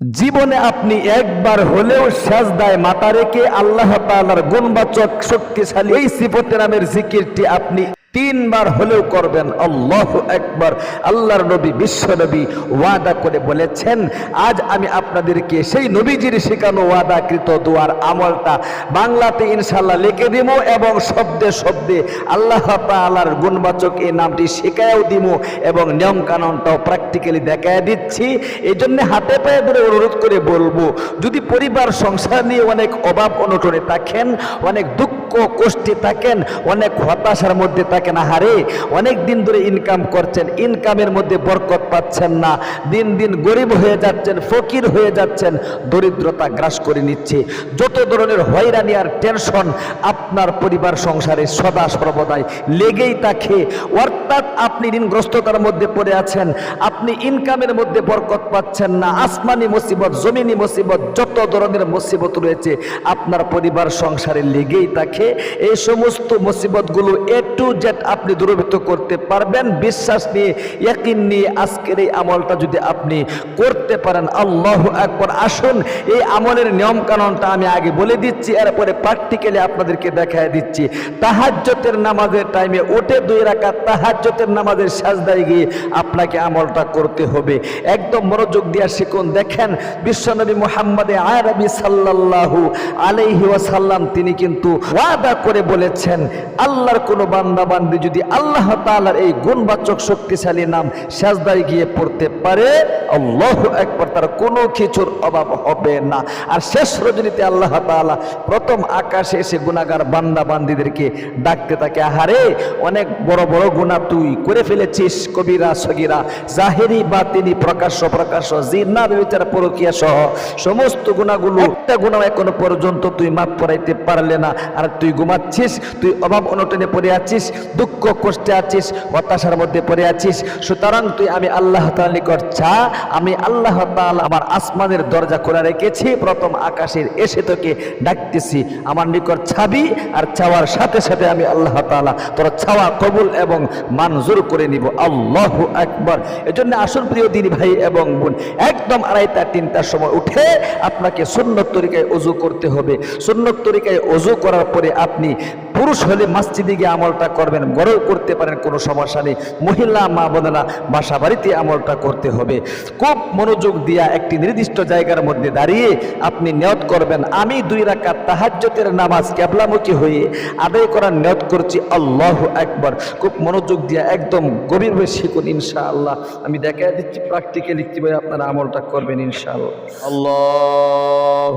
জীবনে আপনি একবার হলেও সাজদায় মাথা রেখে আল্লাহ তালার গুণবাচক, শক্তিশালী এই সিফতে নামের জিকিরটি আপনি তিনবার হলেও করবেন, আল্লাহ একবার আল্লাহর নবী, বিশ্ব নবী ওয়াদা করে বলেছেন, আজ আমি আপনাদেরকে সেই নবীজির শেখানো ওয়াদাকৃত দোয়ার আমলটা বাংলাতে ইনশাল্লাহ লিখে দিব এবং শব্দে শব্দে আল্লাহ তাআলার গুণবাচক এই নামটি শেখায়ও দিব এবং নিয়ম কানুনটাও প্র্যাকটিক্যালি দেখায় দিচ্ছি। এই জন্যে হাতে পায়ে ধরে অনুরোধ করে বলব, যদি পরিবার, সংসার নিয়ে অনেক অভাব, অনটনে থাকেন, অনেক দুঃখ কষ্টে থাকেন, অনেক হতাশার মধ্যে থাকেন। হারে অনেক দিন ধরে ইনকাম করছেন ইনকামের মধ্যে বরকত পাচ্ছেন না। দিন দিন গরিব হয়ে যাচ্ছেন, ফকির হয়ে যাচ্ছেন, দরিদ্রতা গ্রাস করে নিচ্ছে। যত ধরনের হয়রানি আর টেনশন আপনার পরিবার সংসারে সদা সর্বদাই লেগেই থাকে। অর্থাৎ আপনি ঋণগ্রস্ততার মধ্যে পড়ে আছেন, আপনি ইনকামের মধ্যে বরকত পাচ্ছেন না। আসমানি মুসিবত, জমিনি মুসিবত, যত ধরনের মুসিবত রয়েছে, আপনার পরিবার সংসারে লেগেই থাকে। এই সমস্ত মুসিবতগুলো এ টু জেড আপনি দূরীভূত করতে পারবেন। বিশ্বাস নিয়ে, ইয়াকিন নিয়ে আজকের এই আমলটা যদি আপনি করতে পারেন, আল্লাহ একবার আসুন, এই আমলের নিয়ম কানুনটা আমি আগে বলে দিচ্ছি, এরপরে প্র্যাকটিক্যালি আপনাদেরকে দেখায় দিচ্ছি। তাহাজ্জতের নামাজের টাইমে ওঠে দুই রাখা তাহাজ্জতের নামাজের সাজদায় গিয়ে আপনাকে আমলটা করতে হবে। একদম মনোযোগ দিয়া শিখুন, দেখেন বিশ্বনবী মোহাম্মদে আরবি সাল্লাল্লাহু আলাইহি ওয়াসাল্লাম, তিনি কিন্তু ওয়াদা করে বলেছেন, আল্লাহর কোনো বান্দা বান্দি যদি আল্লাহ তাআলার এই গুণবাচক শক্তিশালী নাম সাজদায় গিয়ে পড়তে পারে, আল্লাহ একবার তার কোনো কিছুর অভাব হবে না। আর শেষ রজনীতে আল্লাহ তাআলা প্রথম আকাশে এসে গুণাগার বান্দা বান্দিদেরকে ডাকতে থাকে, আহারে, অনেক বড় বড় গুণা তুই করে ফেলেছিস, কবিরা, সগিরা, জাহেরি বা তিনি প্রকাশ্য প্রকাশ্য জিন্না বিচার পরকিয়া সহ সমস্ত গুণাগুলো, একটা গুণা এখনও পর্যন্ত তুই মাপ পড়াইতে পারলে না। আর তুই ঘুমাচ্ছিস, তুই অভাব অনটনে পড়ে আছিস, দুঃখ কষ্টে আছিস, হতাশার মধ্যে পড়ে আছিস। সুতরাং তুই আমি আল্লাহ তাআলার নিকট চা আমি আল্লাহ তাআলা আমার আসমানের দরজা খোলা রেখেছি, প্রথম আকাশের এসে তোকে ডাকতেছি। আমার নিকট ছাবি আর চাওয়ার সাথে সাথে আমি আল্লাহ তাআলা তোর ছাওয়া কবুল এবং মঞ্জুর করে নিব। আল্লাহ একবার এজন্য আসল প্রিয় দিনী ভাই এবং বোন, একদম আড়াইটা, তিনটার সময় উঠে আপনাকে সুন্নত তরিকায় অজু করতে হবে। সুন্নত তরিকায় অজু করার পরে আপনি পুরুষ হলে মসজিদে গিয়ে আমলটা করবেন গড়েও করতে পারেন, কোনো সমস্যা নেই। মহিলা, মা বোনেরা বাসা বাড়িতে আমলটা করতে হবে। খুব মনোযোগ দিয়া একটি নির্দিষ্ট জায়গার মধ্যে দাঁড়িয়ে আপনি নিয়ত করবেন, আমি দুই রাখা তাহাজ্যতের নামাজ ক্যাবলামুখী হয়ে আদায় করার নিয়ত করছি, আল্লাহ একবার খুব মনোযোগ দিয়া একদম গভীরভাবে শিখুন, ইনশাআল্লাহ। আমি দেখা দিচ্ছি প্র্যাকটিক্যালি কীভাবে আপনারা আমলটা করবেন ইনশা আল্লাহ আল্লাহ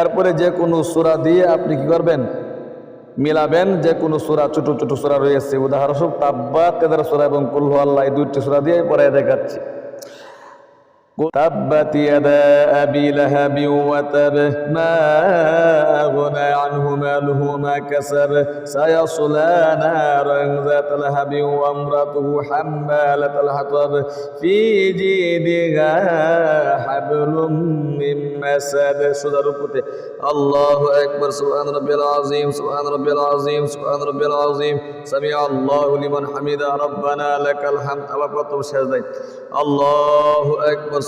এরপরে যে কোনো সুরা দিয়ে আপনি কি করবেন? মিলাবেন যে কোনো সুরা, ছোট ছোট সুরা রয়েছে। উদাহরণস্বরূপ তাব্বা তেদার সুরা এবং কুল্লু আল্লাহ এই দুইটি সুরা দিয়ে পরে দেখাচ্ছি। تبت يدا أبي لهب وتب ما أغنى عنه ماله ما كسب. سيصلى نارا ذات لهب وامرته حمالة الحطب. في جيدها حبل من مسد. سدر الله أكبر. سبحان ربي العظيم. سبحان ربي العظيم. سبحان ربي العظيم. سمع الله لمن حمده. ربنا لك الحمد. أبقى الله أكبر.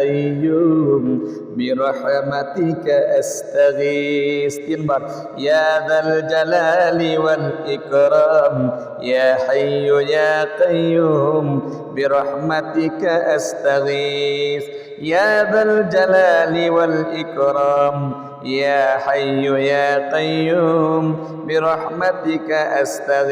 برحمتك أستغيث. تنبر. يا ذا الجلال والإكرام. يا حي يا قيوم. برحمتك أستغيث. يا ذا الجلال والإكرام. يا حي يا قيوم. برحمتك أستغيث.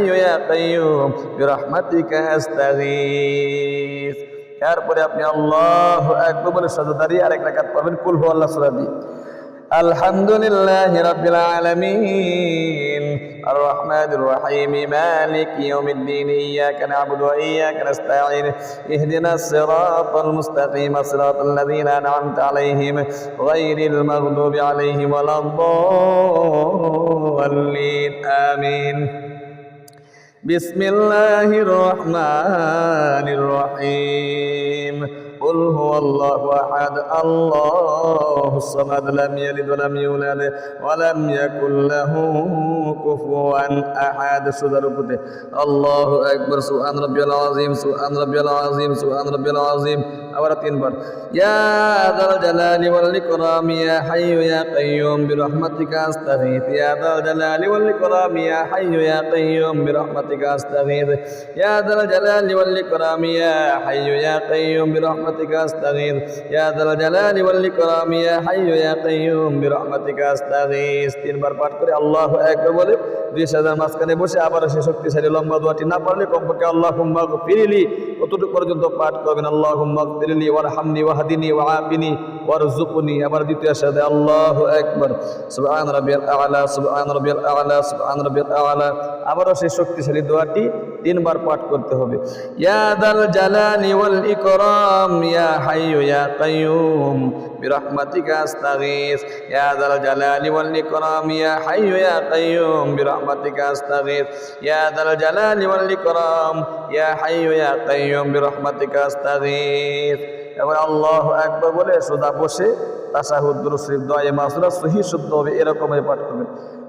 ইয়া কাইয়ুম বিরহমাতিকা আস্তাগীথ এরপরে আপনি আল্লাহ একবার বলে সাজা দাঁড়িয়ে আরেক রাকাত পাবেন কুল হু আল্লাহ সূরা দিয়ে الحمد لله رب العالمين الرحمن الرحيم مالك يوم الدين إياك نعبد وإياك نستعين اهدنا الصراط المستقيم صراط الذين أنعمت عليهم غير المغضوب عليهم ولا الضالين آمين بسم الله الرحمن الرحيم قل هو الله احد الله الصمد لم يلد ولم يولد ولم يكن له كفوا احد سدر الله اكبر سبحان ربي العظيم سبحان ربي العظيم سبحان ربي العظيم আযীম আবার তিনবার ইয়া যাল জালালি ওয়াল ইকরাম ইয়া হাইয়ু ইয়া কাইয়ুম বিরহমাতিকা আস্তাগীথ ইয়া যাল জালালি ওয়াল ইকরাম ইয়া হাইয়ু ইয়া কাইয়ুম বিরহমাতিকা আস্তাগীথ ইয়া যাল জালালি ওয়াল ইকরাম ইয়া হাইয়ু ইয়া কাইয়ুম বিরহমাতিকা আস্তাগীথ ইয়া যাল জালালি ওয়াল ইকরাম ইয়া হাইয়ু ইয়া কাইয়ুম বিরহমাতিকা আস্তাগীথ তিনবার পাঠ করে আল্লাহু আকবার বলে দুই সাজার মাঝখানে বসে আবার সে শক্তিশালী লম্বা দোয়াটি না পারলে কমপক্ষে আল্লাহ হুম্মা ফিরিলি কতটুকু পর্যন্ত পাঠ করবেন আল্লাহ হুম্মা ফিরিলি ওয়ারহামনি ওয়াহদিনি ওয়াআফিনি ওয়ারযুকনি। ওয়ার আবার দ্বিতীয় সাথে আল্লাহ একবার সুবহান রাব্বিয়াল আলা, সুবহান রাব্বিয়াল আলা, সুবহান রাব্বিয়াল আলা। আবারও সেই শক্তিশালী দোয়াটি তিনবার পাঠ করতে হবে। ইয়া দাল জালালি ওয়াল ইকরাম, ইয়া হাইয়ু, ইয়া কাইয়ুম। برحمتك استغيث يا ذا الجلال والاكرام يا حي يا قيوم برحمتك استغيث يا ذا الجلال والاكرام يا حي يا قيوم برحمتك استغيث এবার আল্লাহ একবার বলে সোজা বসে তাসাহুদ দুরুশরীফ দোয়া মাসুরা সহি শুদ্ধ হবে এরকমই পাঠ করবেন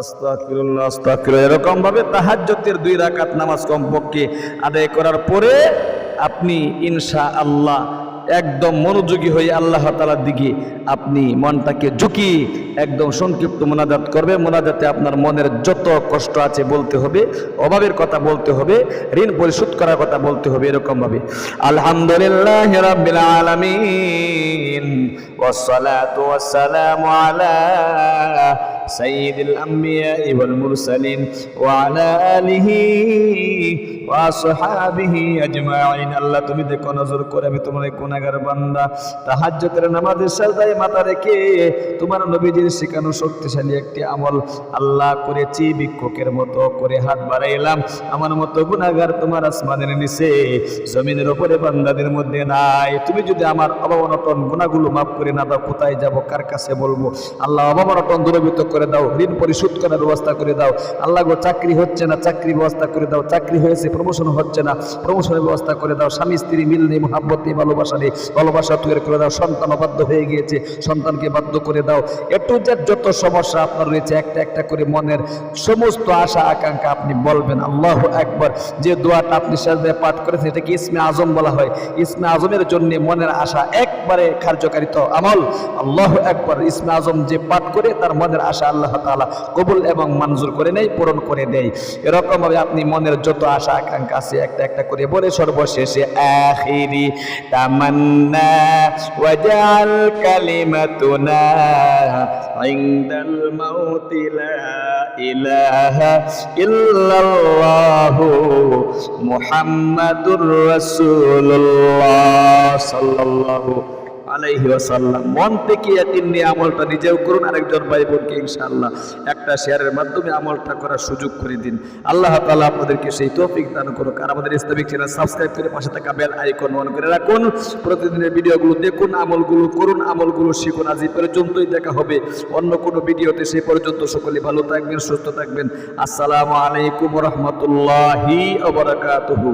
আস্তাগফিরুল্লাহ আস্তাগফিরুল্লাহ এরকম ভাবে তাহাজ্জুদের দুই রাকাত নামাজ কমপক্ষে আদায় করার পরে আপনি ইনশা আল্লাহ একদম মনোযোগী হয়ে আল্লাহ তালার দিকে আপনি মনটাকে ঝুঁকি একদম সংক্ষিপ্ত মোনাজাত করবে মোনাজাতে আপনার মনের যত কষ্ট আছে বলতে হবে অভাবের কথা বলতে হবে ঋণ পরিশোধ করার কথা বলতে হবে এরকম ভাবে আলহামদুলিল্লাহ রাব্বিল আলামিন والصلاة والسلام على سيد الأنبياء والمرسلين وعلى آله ওয়াসহাবিহি আজমাইন আল্লাহ তুমি দেখো, নজর করে আমি তোমার এই গুনাহগার বান্দা। তাহাজ্জুদের নামাজের সাজদায় মাথা রেখে তোমার নবীজির শেখানো শক্তিশালী একটি আমল আল্লাহ করেছি, ভিক্ষুকের মতো করে হাত বাড়াইলাম। আমার মতো গুনাহগার তোমার আসমানের নিচে, জমিনের উপরে বান্দাদের মধ্যে নাই। তুমি যদি আমার অভাবনটন গুণাগুলো মাফ করে না দাও, কোথায় যাব, কার কাছে বলব? আল্লাহ অভাবনটন দূরবিত করে দাও, ঋণ পরিশোধ করার ব্যবস্থা করে দাও। আল্লাহ গো, চাকরি হচ্ছে না, চাকরি ব্যবস্থা করে দাও। চাকরি হয়েছে প্রমোশন হচ্ছে না। প্রমোশনের ব্যবস্থা করে দাও। স্বামী, স্ত্রী মিল নেই, মহাব্বত নেই, ভালোবাসা নেই। ভালোবাসা তৈরি করে দাও। সন্তান অবাধ্য হয়ে গিয়েছে। সন্তানকে বাধ্য করে দাও। একটু যে যত সমস্যা আপনার রয়েছে, একটা একটা করে মনের সমস্ত আশা, আকাঙ্ক্ষা আপনি বলবেন। আল্লাহ একবার যে দোয়াটা আপনি সাজদায় পাঠ করেছেন, এটাকে ইসমে আজম বলা হয়। ইসমে আজমের জন্য মনের আশা একবারে কার্যকারিত আমল। আল্লাহ একবার ইসমে আজম যে পাঠ করে, তার মনের আশা আল্লাহ তাআলা কবুল এবং মঞ্জুর করে নেয়, পূরণ করে দেয়। এরকমভাবে আপনি মনের যত আশা আছে একটা একটা করে বলে সর্বশেষে, আখিরি তামান্না ওয়াজাল কালিমাতুনা ইনদাল মাউতি লা ইলাহা ইল্লাল্লাহু মুহাম্মাদুর রাসূলুল্লাহ সাল্লাল্লাহু আলাইহি ওয়াসাল্লাম। মন থেকে ইয়াকিন নিয়ে আমলটা নিজেও করুন, আরেকজন ভাই বোনকে ইনশাআল্লাহ একটা শেয়ারের মাধ্যমে আমলটা করার সুযোগ করে দিন। আল্লাহ তাআলা আপনাদেরকে সেই তৌফিক দান করুক আর আমাদের ইসলামিক চ্যানেল সাবস্ক্রাইব করে পাশে থাকা বেল আইকন অন করে রাখুন। প্রতিদিনের ভিডিওগুলো দেখুন, আমলগুলো করুন, আমলগুলো শিখুন। আজ এই পর্যন্তই দেখা হবে অন্য কোনো ভিডিওতে। সেই পর্যন্ত সকলে ভালো থাকবেন, সুস্থ থাকবেন। আসসালামু আলাইকুম রহমতুল্লাহি ওয়া বারাকাতুহু।